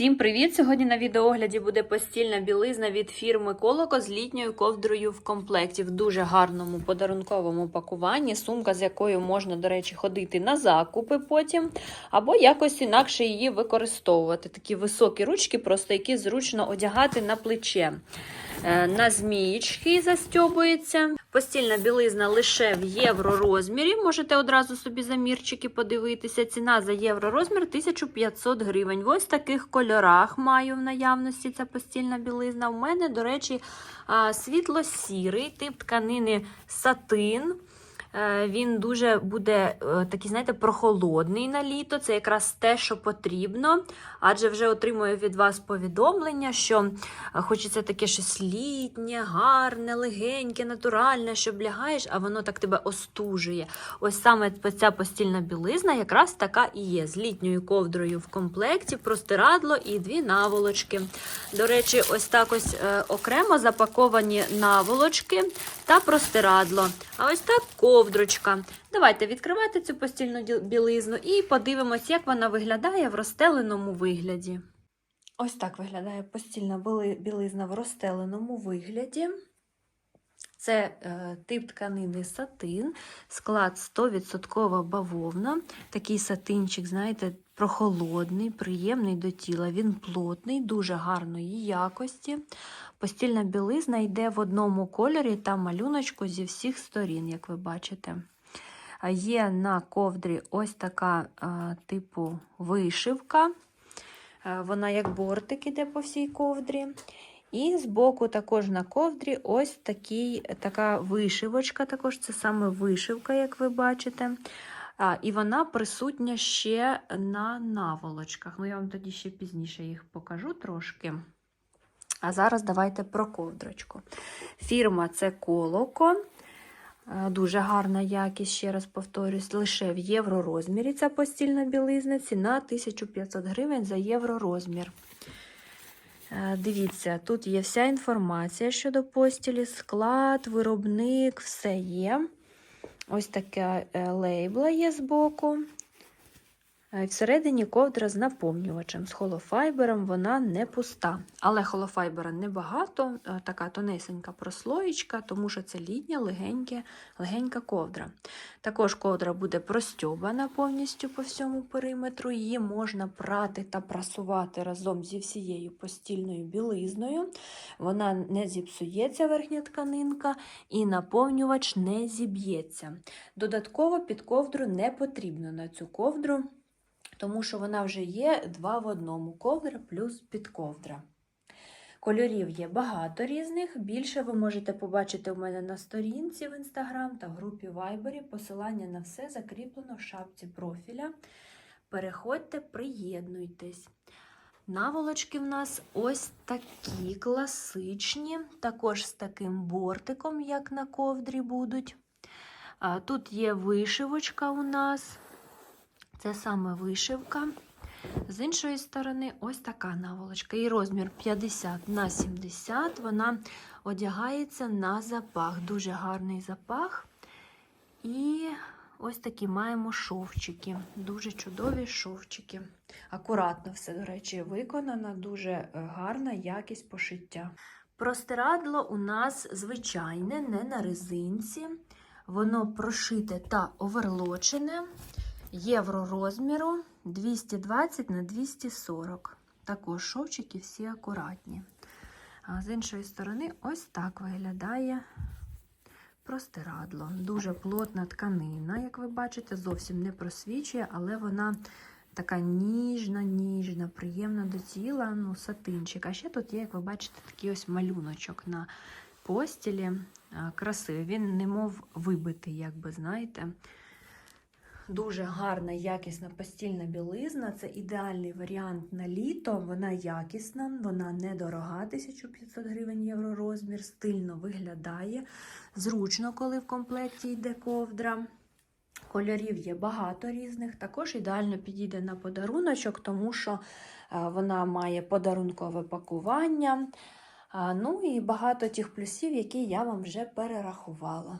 Всім привіт! Сьогодні на відеоогляді буде постільна білизна від фірми Колоко з літньою ковдрою в комплекті в дуже гарному подарунковому пакуванні. Сумка, з якою можна, до речі, ходити на закупи потім, або якось інакше її використовувати. Такі високі ручки, просто які зручно одягати на плече. Е, На змієчки застьобується. Постільна білизна лише в євро. Можете одразу собі замірчики подивитися. Ціна за євро розмір 1500 гривень. В ось таких кольорах маю в наявності ця постільна білизна. У мене, до речі, світло-сірий тип тканини сатин. Е, Він дуже буде е, такий, знаєте, прохолодний на літо. Це якраз те, що потрібно. Адже вже отримую від вас повідомлення, що е, хочеться таке щось літнє, гарне, легеньке, натуральне, щоб лягаєш, а воно так тебе остужує. Ось саме ця постільна білизна якраз така і є. З літньою ковдрою в комплекті, простирадло і дві наволочки. До речі, ось так ось окремо запаковані наволочки та простирадло. А ось так ковдрочка. Давайте відкривати цю постільну білизну і подивимось, як вона виглядає в розстеленому вигляді. Ось так виглядає постільна білизна в розстеленому вигляді. Це е, тип тканини сатин, склад 100% бавовна. Такий сатинчик, знаєте, прохолодний, приємний до тіла. Він плотний, дуже гарної якості. Постільна білизна йде в одному кольорі та малюночку зі всіх сторін, як ви бачите. Є на ковдрі ось така типу вишивка. Вона як бортик іде по всій ковдрі. І збоку також на ковдрі ось такий, така вишивочка. Також це саме вишивка, як ви бачите. І вона присутня ще на наволочках. Ну, я вам тоді ще пізніше їх покажу трошки. А зараз давайте про ковдрочку. Фірма це Колоко. Е, Дуже гарна якість, ще раз повторюсь, лише в євро розмірі ця постільна білизна. Ціна 1500 гривень за євро розмір. Е, Дивіться, тут є вся інформація щодо постілі, склад, виробник, все є. Ось таке е, лейбла є збоку. Е, Всередині ковдра з наповнювачем, з холофайбером вона не пуста. Але холофайбера небагато, е, така тонесенька прослоєчка, тому що це літня легеньке, легенька ковдра. Також ковдра буде простьобана повністю по всьому периметру. Її можна прати та прасувати разом зі всією постільною білизною. Вона не зіпсується верхня тканинка і наповнювач не зіб'ється. Додатково під ковдру не потрібно на цю ковдру тому що вона вже є два в одному ковдра плюс підковдра. Кольорів є багато різних. Більше ви можете побачити у мене на сторінці в інстаграм та в групі Viber. Посилання на все закріплено в шапці профіля. Переходьте, приєднуйтесь. Наволочки в нас ось такі класичні, також з таким бортиком, як на ковдрі будуть. Тут є вишивочка у нас. Це саме вишивка. З іншої сторони, ось така наволочка. І розмір 50 на 70. Вона одягається на запах. Дуже гарний запах. І ось такі маємо шовчики. Дуже чудові шовчики. Акуратно все, до речі, виконано, дуже е, гарна якість пошиття. Простирадло у нас звичайне, не на резинці. Воно прошите та оверлочене євро розміру 220 на 240. Також шовчики всі акуратні. А з іншої сторони, ось так виглядає простирадло. Дуже плотна тканина, як ви бачите, зовсім не просвічує, але вона така ніжна, ніжна, приємна до тіла, ну, сатинчик. А ще тут є, як ви бачите, такий ось малюночок на постілі. Красивий. Він немов вибитий, як би знаєте. Дуже гарна, якісна постільна білизна. Це ідеальний варіант на літо. Вона якісна, вона недорога, 1500 гривень євро розмір, стильно виглядає. Зручно, коли в комплекті йде ковдра. Кольорів є багато різних. Також ідеально підійде на подаруночок, тому що е, вона має подарункове пакування. Ну і багато тих плюсів, які я вам вже перерахувала.